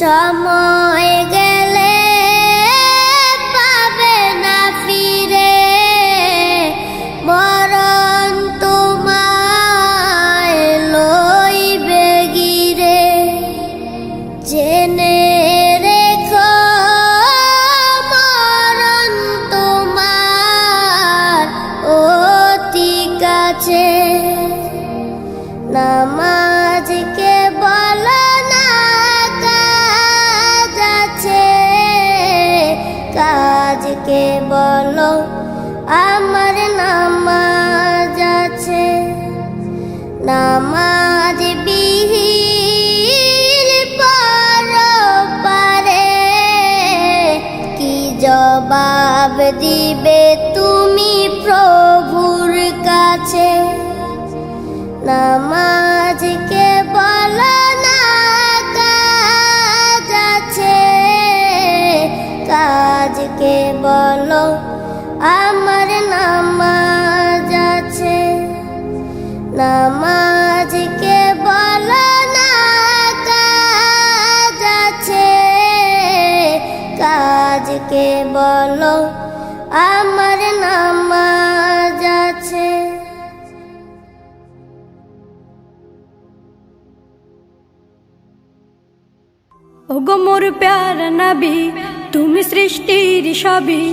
সময় গেলে পাবে না ফিরে। মরণ তোমায় লইবে গিরে। জেনে রেখো, মরণ তোমার অতি কাছে। নামাজকে আজকে বলো আমার নামাজ আছে। নামাজ বিহির পর পারে কি জবাব দিবে তুমি প্রভুর বলো আমার নামাজ আছে। নামাজকে বলো না, কাজ আছে। কাজকে বলো, আমার নামাজ আছে। ওগো মোর প্যারা নবী তুমি সৃষ্টির সবই,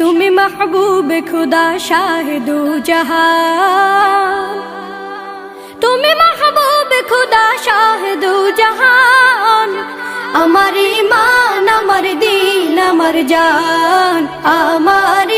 তুমি মাহবুব খুদা শাহেদু জাহা তুমি মাহবুব খুদা শাহেদু জাহান। আমার ইমান আমার দিন, আমার জান, আমার